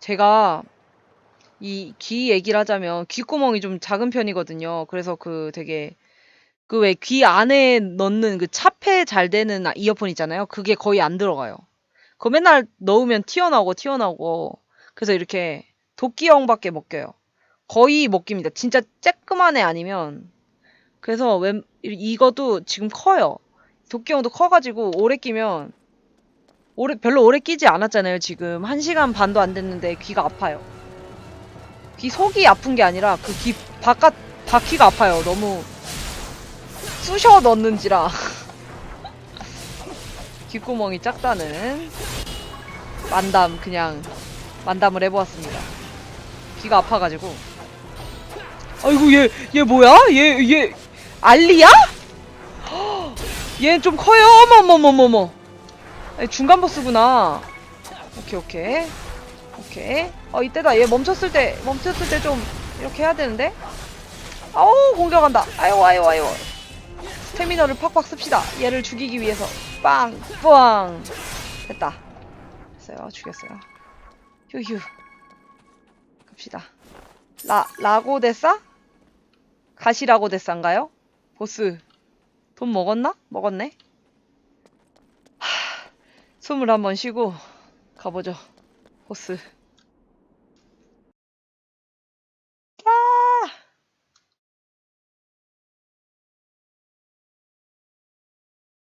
제가 이 귀 얘기를 하자면 귓구멍이 좀 작은 편이거든요. 그래서 그 되게 그 왜 귀 안에 넣는 그 차폐 잘 되는 아- 이어폰 있잖아요. 그게 거의 안 들어가요. 그거 맨날 넣으면 튀어나오고 튀어나오고 그래서 이렇게 도끼형밖에 못 껴요. 거의 못 낍니다. 진짜 쬐끄만 애 아니면 그래서 웬 이- 이것도 지금 커요. 도끼형도 커가지고 오래 끼면 오래 별로 오래 끼지 않았잖아요. 지금 한 시간 반도 안 됐는데 귀가 아파요. 귀 속이 아픈 게 아니라 그 귀 바깥 바퀴가 아파요. 너무 쑤셔 넣는지라 귓구멍이 작다는 만담 그냥 만담을 해보았습니다. 귀가 아파가지고 아이고 얘 얘 뭐야? 얘 얘 알리야? 얘는 좀 커요. 어머머머머머. 중간 보스구나. 오케이 오케이 오케이. 어 이때다. 얘 멈췄을 때 멈췄을 때 좀 이렇게 해야 되는데. 아우 공격한다. 아유 아유 아유. 스태미너를 팍팍 씁시다. 얘를 죽이기 위해서. 빵 빵. 됐다. 됐어요. 죽였어요. 휴휴. 갑시다. 라 라고데사? 가시라고데사인가요? 보스 돈 먹었나? 먹었네. 하, 숨을 한번 쉬고 가보죠. 보스. 아!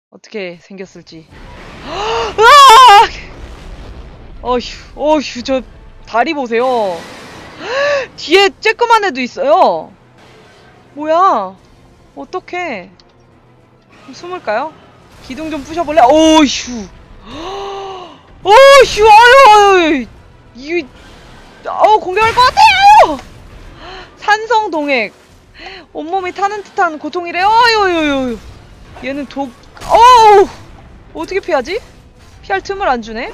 어떻게 생겼을지. 으아! 어휴, 어휴, 저 다리 보세요. 뒤에 쬐끄만 애도 있어요. 뭐야? 어떡해. 좀 숨을까요? 기둥 좀 부셔볼래? 오휴. 오휴, 아유, 아유. 이, 아우, 공격할 것 같아, 아유! 산성 동액. 온몸이 타는 듯한 아유, 아유. 얘는 독, 어우! 어떻게 피하지? 피할 틈을 안 주네?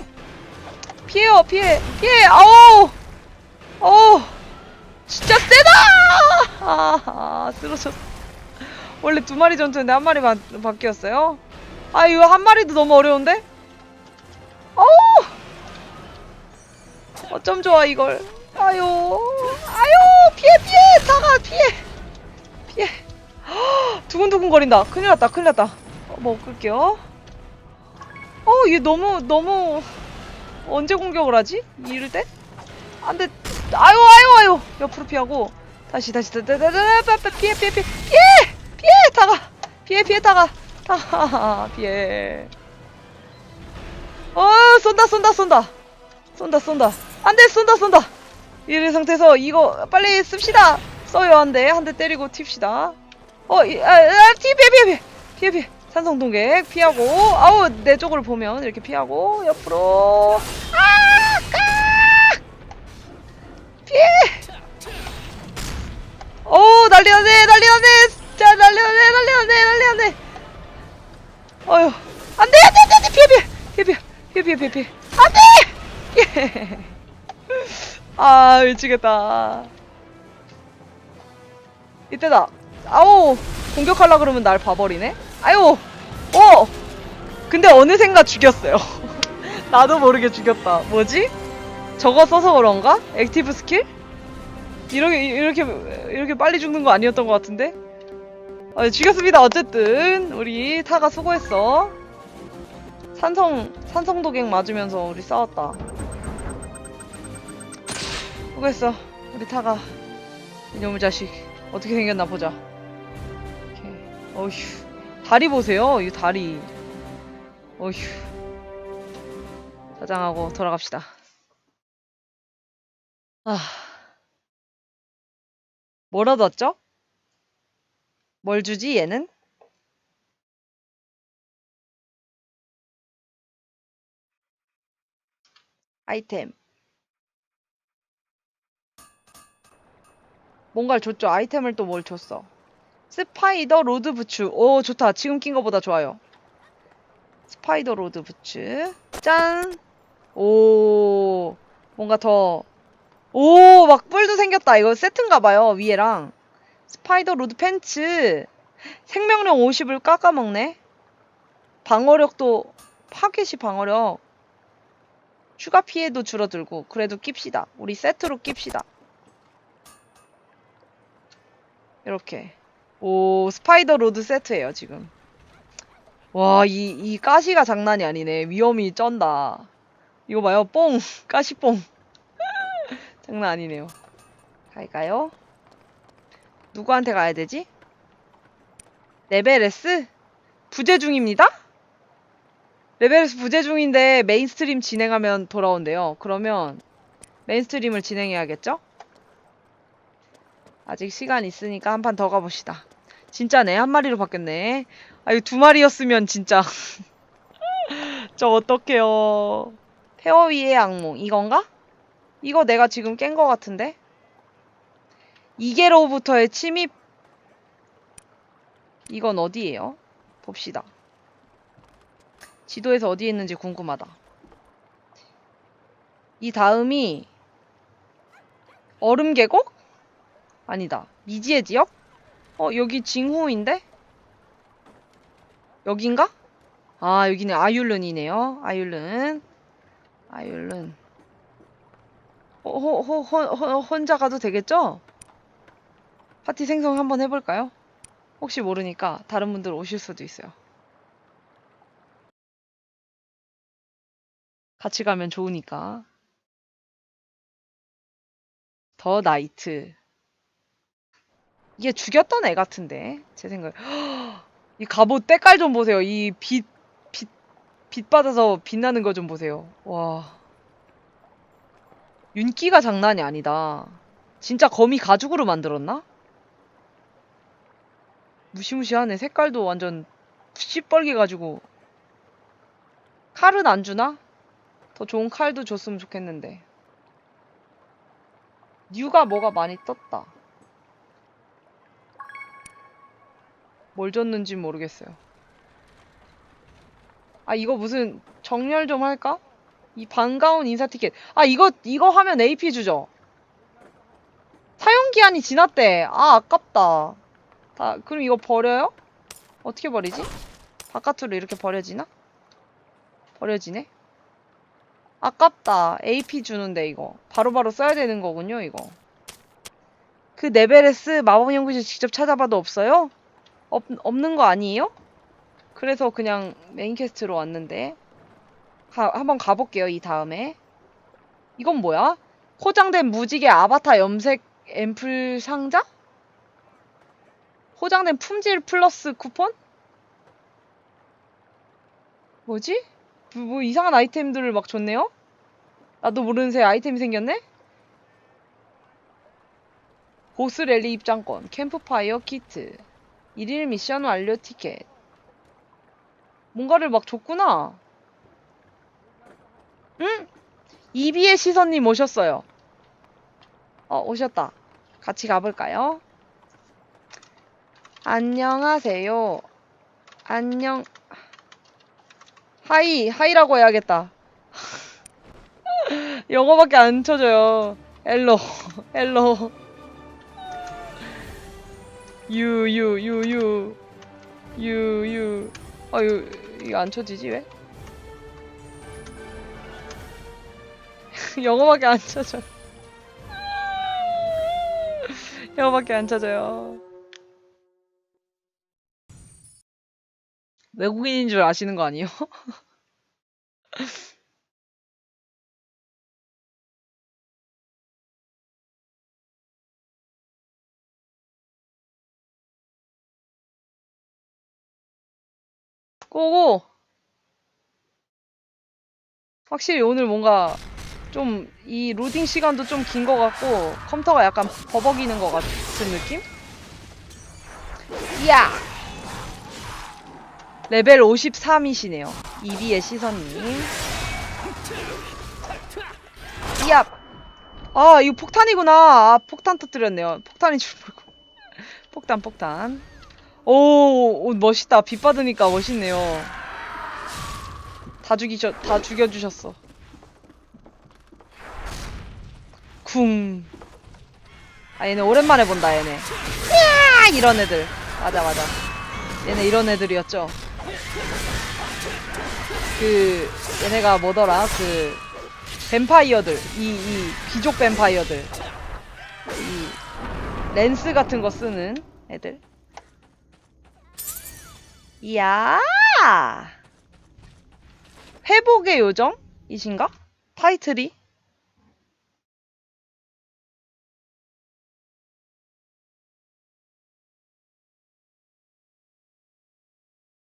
피해요, 피해, 피해, 아우! 어우! 진짜 세다! 아, 쓰러졌어. 원래 두 마리 전투인데 한 마리 바, 바뀌었어요? 아, 이거 한 마리도 너무 어려운데? 어쩜 좋아, 이걸. 아유, 아유, 피해, 피해! 다가, 피해! 피해. 헉, 두근두근 거린다. 큰일 났다, 큰일 났다. 어, 뭐, 끌게요. 어, 얘 너무, 너무, 언제 공격을 하지? 이럴 때? 안 돼. 아유, 아유, 아유! 옆으로 피하고. 다시, 다시, 다시, 피해, 피해, 피해, 피해! 피해! 다가! 피해, 피해, 다가! 다가, 피해. 어, 쏜다, 쏜다, 쏜다. 쏜다, 쏜다. 안 돼, 쏜다, 쏜다. 이런 상태에서 이거 빨리 씁시다. 써요, 한 대. 한 대 때리고 튑시다. 어, 이, 아, 아, 피해, 피해, 피해, 피해. 피해, 피해. 산성 동객 피하고. 아우, 내 쪽을 보면 이렇게 피하고. 옆으로. 아! 까! 피해! 오, 난리 나네, 난리 나네. 자, 난리 나네, 난리 나네, 난리 나네. 어휴. 안 돼, 안 돼, 안 돼, 안 돼. 피해, 피해. 피해, 피해. 피해, 피해, 피해, 피해. 안 돼! 피해. 아, 미치겠다. 이때다. 아오! 공격하려 그러면 날 봐버리네? 아유! 어! 근데 어느샌가 죽였어요. 나도 모르게 죽였다. 뭐지? 저거 써서 그런가? 액티브 스킬? 이렇게, 이렇게, 이렇게 빨리 죽는 거 아니었던 것 같은데? 아, 죽였습니다. 어쨌든, 우리 타가 수고했어. 산성, 산성도객 맞으면서 우리 싸웠다. 수고했어. 우리 타가. 이놈의 자식. 어떻게 생겼나 보자. 오케이. 어휴. 다리 보세요. 이 다리. 어휴. 자장하고 돌아갑시다. 아. 뭘 얻었죠? 뭘 주지 얘는? 아이템. 뭔가를 줬죠. 아이템을 또 뭘 줬어. 스파이더 로드 부츠. 오, 좋다. 지금 낀 거보다 좋아요. 스파이더 로드 부츠. 짠! 오, 뭔가 더. 오, 막 뿔도 생겼다. 이거 세트인가 봐요. 위에랑. 스파이더 로드 팬츠. 생명력 50을 깎아먹네. 방어력도, 파켓이 방어력. 추가 피해도 줄어들고 그래도 낍시다. 우리 세트로 낍시다. 이렇게 오 스파이더 로드 세트예요 지금. 와이이 가시가 장난이 아니네. 위험이 쩐다. 이거 봐요 뽕 가시 뽕 장난 아니네요. 갈까요? 누구한테 가야 되지? 레벨 S? 부재 중입니다? 레벨 S 부재 중인데 메인스트림 진행하면 돌아온대요. 그러면 메인스트림을 진행해야겠죠? 아직 시간 있으니까 한 판 더 가봅시다. 진짜네. 한 마리로 바뀌었네. 아, 이거 두 마리였으면 진짜. 저 어떡해요. 페어 위의 악몽. 이건가? 이거 내가 지금 깬 거 같은데? 이게로부터의 침입. 이건 어디예요? 봅시다. 지도에서 어디에 있는지 궁금하다. 이 다음이 얼음 계곡? 아니다. 미지의 지역? 어, 여기 징후인데? 여긴가? 아, 여기는 아율른이네요. 아율른. 아율른. 어, 호, 호, 호, 호, 혼자 가도 되겠죠? 파티 생성 한번 해볼까요? 혹시 모르니까 다른 분들 오실 수도 있어요. 같이 가면 좋으니까. 더 나이트. 이게 죽였던 애 같은데 제 생각에. 이 갑옷 때깔 좀 보세요. 이 빛 빛 빛 받아서 빛나는 거 좀 보세요. 와. 윤기가 장난이 아니다. 진짜 거미 가죽으로 만들었나? 무시무시하네. 색깔도 완전 시뻘게 가지고. 칼은 안 주나? 더 좋은 칼도 줬으면 좋겠는데. 뉴가 뭐가 많이 떴다 뭘 줬는지 모르겠어요. 아 이거 무슨 정렬 좀 할까? 이 반가운 인사 티켓. 아 이거 이거 하면 AP 주죠. 사용 기한이 지났대. 아 아깝다. 다 그럼 이거 버려요? 어떻게 버리지? 바깥으로 이렇게 버려지나? 버려지네. 아깝다. AP 주는데 이거 바로바로 써야 되는 거군요 이거. 그 네베레스 마법 연구실 직접 찾아봐도 없어요? 없, 없는 거 아니에요? 그래서 그냥 메인 퀘스트로 왔는데 가, 한번 가볼게요 이 다음에 이건 뭐야? 포장된 무지개 아바타 염색 앰플 상자? 포장된 품질 플러스 쿠폰? 뭐지? 뭐, 뭐 이상한 아이템들을 막 줬네요? 나도 모르는 새 아이템이 생겼네? 보스 랠리 입장권, 캠프파이어 키트, 일일 미션 완료 티켓. 뭔가를 막 줬구나. 응? 이비의 시선님 오셨어요. 어, 오셨다. 같이 가볼까요? 안녕하세요. 안녕. 하이, 하이라고 해야겠다. 영어밖에 안 쳐져요. 헬로, 헬로. 유, 유, 유, 유. 유, 유. 아, 유, 이거 안 쳐지지, 왜? 영어밖에 안 쳐져. 영어밖에 안 쳐져요. 외국인인 줄 아시는 거 아니에요? 고고! 확실히 오늘 뭔가 좀 이 로딩 시간도 좀 긴 것 같고 컴퓨터가 약간 버벅이는 것 같은 느낌? 이야! 레벨 53이시네요. 이비의 시선님. 이야! 아, 이거 폭탄이구나. 아, 폭탄 터뜨렸네요. 폭탄인 줄 모르고. 폭탄, 폭탄. 오, 오, 멋있다. 빛 받으니까 멋있네요. 다 죽이셔, 다 죽여주셨어. 쿵. 아, 얘네 오랜만에 본다, 얘네. 야 이런 애들. 맞아, 맞아. 얘네 이런 애들이었죠. 그, 얘네가 뭐더라, 그, 뱀파이어들 이, 이 귀족 뱀파이어들 이 렌스 같은 거 쓰는 애들 이야 회복의 요정이신가? 타이틀이?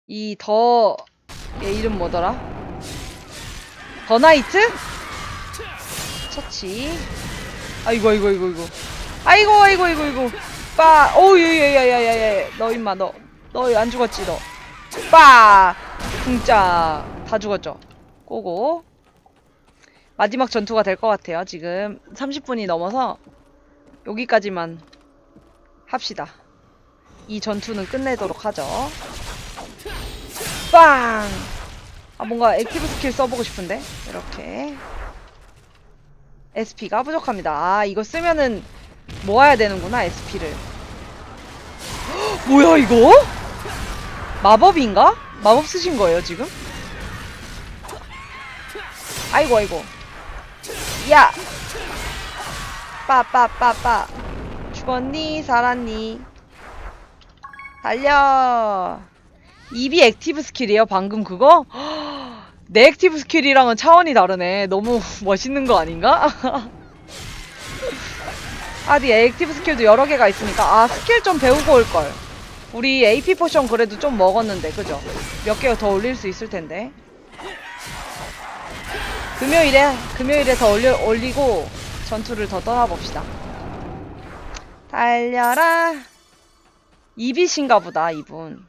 이 더 얘 이름 뭐더라? 더 나이트? 처치. 아이고 아이고 아이고 아이고. 아이고 아이고 아이고 아이고. 빠. 어우 야야야야야야. 너 임마 너. 너 안 죽었지 너. 빠. 궁짜 다 죽었죠. 꼬고. 마지막 전투가 될 것 같아요. 지금 30분이 넘어서 여기까지만 합시다. 이 전투는 끝내도록 하죠. 빵! 아, 뭔가 액티브 스킬 써보고 싶은데? 이렇게. SP가 부족합니다. 아, 이거 쓰면은 모아야 되는구나, SP를. 뭐야, 이거? 마법인가? 마법 쓰신 거예요, 지금? 아이고, 아이고. 야! 빠, 빠, 빠, 빠. 죽었니? 살았니? 달려! 입이 액티브 스킬이에요, 방금 그거? 내 액티브 스킬이랑은 차원이 다르네. 너무 멋있는 거 아닌가? 아디 액티브 스킬도 여러 개가 있으니까 아 스킬 좀 배우고 올걸. 우리 AP 포션 그래도 좀 먹었는데 그죠? 몇 개 더 올릴 수 있을 텐데. 금요일에 금요일에 더 올려, 올리고 전투를 더 떠나봅시다. 달려라. 이비신가 보다 이분.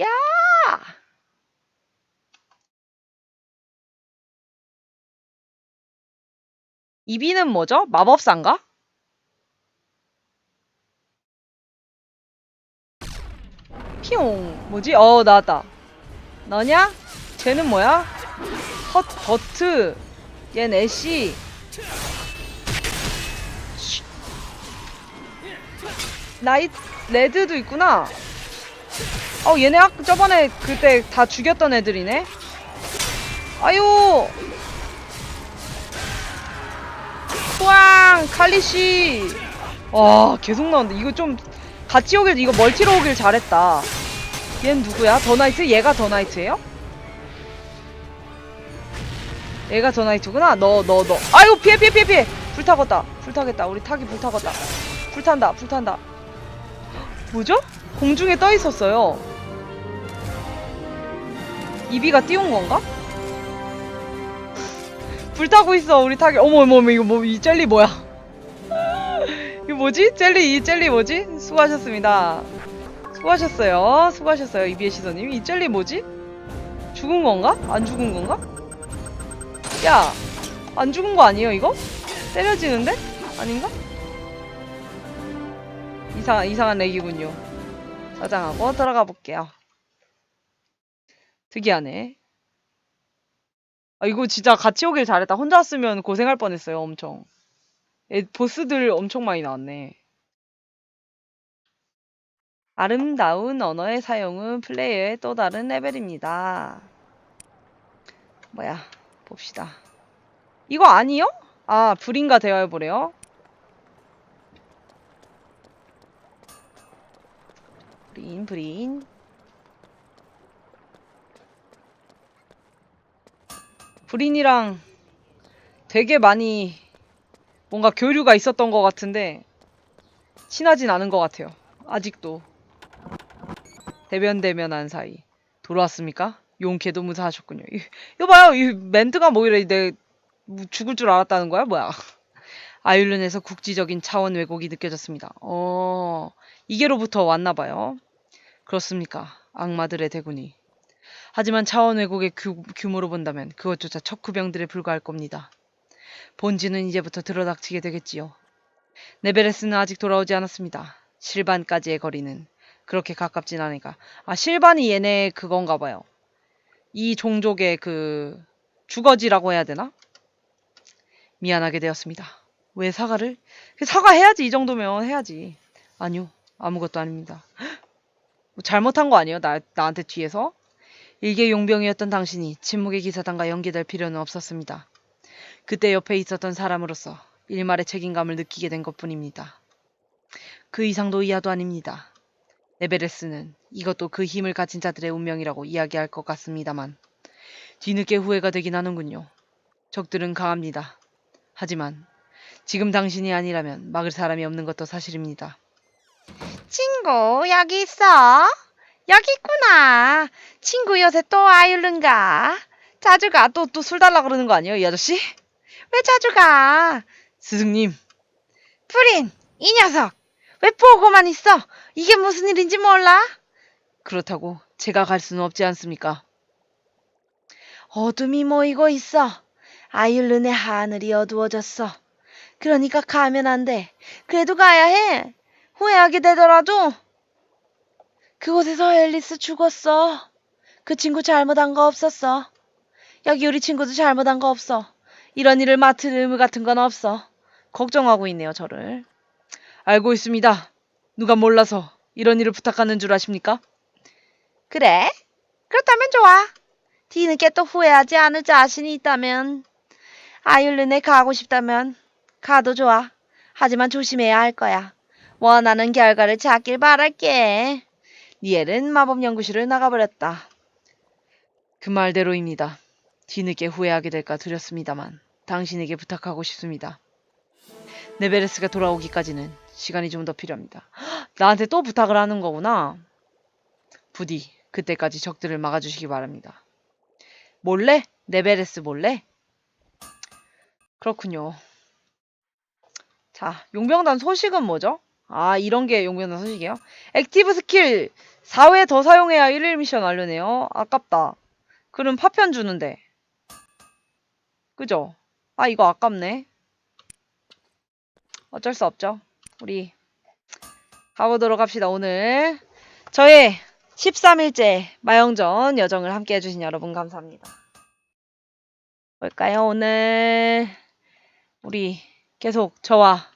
야! 이비는 뭐죠? 마법사인가? 피용 뭐지? 어 나왔다. 너냐? 쟤는 뭐야? 헛 버트. 얜 애쉬. 쉿. 나이 레드도 있구나. 어 얘네 아까 저번에 그때 다 죽였던 애들이네. 아유. 후앙 칼리씨. 와 계속 나온다 이거 좀 같이 오길 이거 멀티로 오길 잘했다 얘는 누구야? 더 나이트? 얘가 더 나이트예요? 얘가 더 나이트구나? 너 너 너. 아이고 피해 피해 피해 피해. 불 타겠다. 불 타겠다. 우리 타기 불 타겠다. 불 탄다 불 탄다. 뭐죠? 공중에 떠 있었어요. 이비가 띄운 건가? 불 타고 있어 우리 타기. 어머 어머 어머 이거 뭐 이 젤리 뭐야? 이거 뭐지? 젤리 이 젤리 뭐지? 수고하셨습니다 수고하셨어요. 수고하셨어요 이비의 시선님. 이 젤리 뭐지? 죽은 건가? 안 죽은 건가? 야 안 죽은 거 아니에요 이거? 때려지는데? 아닌가? 이상 이상한 렉이군요. 저장하고 들어가 볼게요. 특이하네. 아, 이거 진짜 같이 오길 잘했다. 혼자 왔으면 고생할 뻔했어요, 엄청. 애, 보스들 엄청 많이 나왔네. 아름다운 언어의 사용은 플레이어의 또 다른 레벨입니다. 뭐야, 봅시다. 이거 아니요? 아, 불인가 대화해보래요. 불인, 불인. 불인이랑 되게 많이 뭔가 교류가 있었던 것 같은데 친하진 않은 것 같아요. 아직도 대면대면한 사이 돌아왔습니까? 용케도 무사하셨군요. 이- 이거 봐요, 이 멘트가 뭐 이래 내 죽을 줄 알았다는 거야, 뭐야? 아일른에서 국지적인 차원 왜곡이 느껴졌습니다. 어, 이게로부터 왔나 봐요. 그렇습니까? 악마들의 대군이. 하지만 차원 왜곡의 규, 규모로 본다면 그것조차 척후병들에 불과할 겁니다. 본질은 이제부터 드러닥치게 되겠지요. 네베레스는 아직 돌아오지 않았습니다. 실반까지의 거리는 그렇게 가깝진 않으니까. 아 실반이 얘네 그건가 봐요. 이 종족의 그 주거지라고 해야 되나? 미안하게 되었습니다. 왜 사과를? 사과해야지 이 정도면 해야지. 아니요 아무것도 아닙니다. 뭐 잘못한 거 아니에요? 나 나한테 뒤에서? 일개 용병이었던 당신이 침묵의 기사단과 연계될 필요는 없었습니다. 그때 옆에 있었던 사람으로서 일말의 책임감을 느끼게 된 것뿐입니다. 그 이상도 이하도 아닙니다. 에베레스는 이것도 그 힘을 가진 자들의 운명이라고 이야기할 것 같습니다만 뒤늦게 후회가 되긴 하는군요. 적들은 강합니다. 하지만 지금 당신이 아니라면 막을 사람이 없는 것도 사실입니다. 친구 여기 있어? 여기 있구나. 친구 요새 또 아이른가? 자주 가. 또 또 술 달라 그러는 거 아니에요, 이 아저씨? 왜 자주 가? 스승님. 프린, 이 녀석. 왜 보고만 있어? 이게 무슨 일인지 몰라? 그렇다고 제가 갈 수는 없지 않습니까? 어둠이 모이고 있어. 아일른의 하늘이 어두워졌어. 그러니까 가면 안 돼. 그래도 가야 해. 후회하게 되더라도. 그곳에서 앨리스 죽었어. 그 친구 잘못한 거 없었어. 여기 우리 친구도 잘못한 거 없어. 이런 일을 맡을 의무 같은 건 없어. 걱정하고 있네요, 저를. 알고 있습니다. 누가 몰라서 이런 일을 부탁하는 줄 아십니까? 그래? 그렇다면 좋아. 뒤늦게 또 후회하지 않을 자신이 있다면, 아율른에 가고 싶다면, 가도 좋아. 하지만 조심해야 할 거야. 원하는 결과를 찾길 바랄게. 니엘은 마법연구실을 나가버렸다. 그 말대로입니다. 뒤늦게 후회하게 될까 두렵습니다만, 당신에게 부탁하고 싶습니다. 네베레스가 돌아오기까지는 시간이 좀 더 필요합니다. 헉, 나한테 또 부탁을 하는 거구나. 부디 그때까지 적들을 막아주시기 바랍니다. 몰래? 네베레스 몰래? 그렇군요. 자, 용병단 소식은 뭐죠? 아, 이런 게 용병단 소식이에요? 액티브 스킬 4회 더 사용해야 1일 미션 완료네요. 아깝다. 그럼 파편 주는데. 그죠? 아, 이거 아깝네. 어쩔 수 없죠. 우리 가보도록 합시다. 오늘 저의 13일째 마영전 여정을 함께 해주신 여러분 감사합니다. 뭘까요? 오늘 우리 계속 저와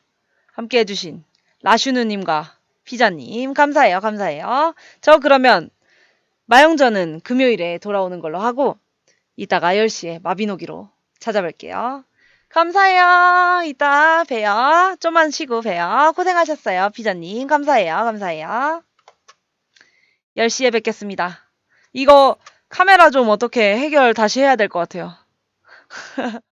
함께 해주신 라슈누님과 피자님 감사해요. 감사해요. 저 그러면 마영전은 금요일에 돌아오는 걸로 하고 이따가 10시에 마비노기로 찾아뵐게요. 감사해요. 이따 봬요. 좀만 쉬고 봬요. 고생하셨어요. 피자님. 감사해요. 감사해요. 10시에 뵙겠습니다. 이거 카메라 좀 어떻게 해결 다시 해야 될 것 같아요.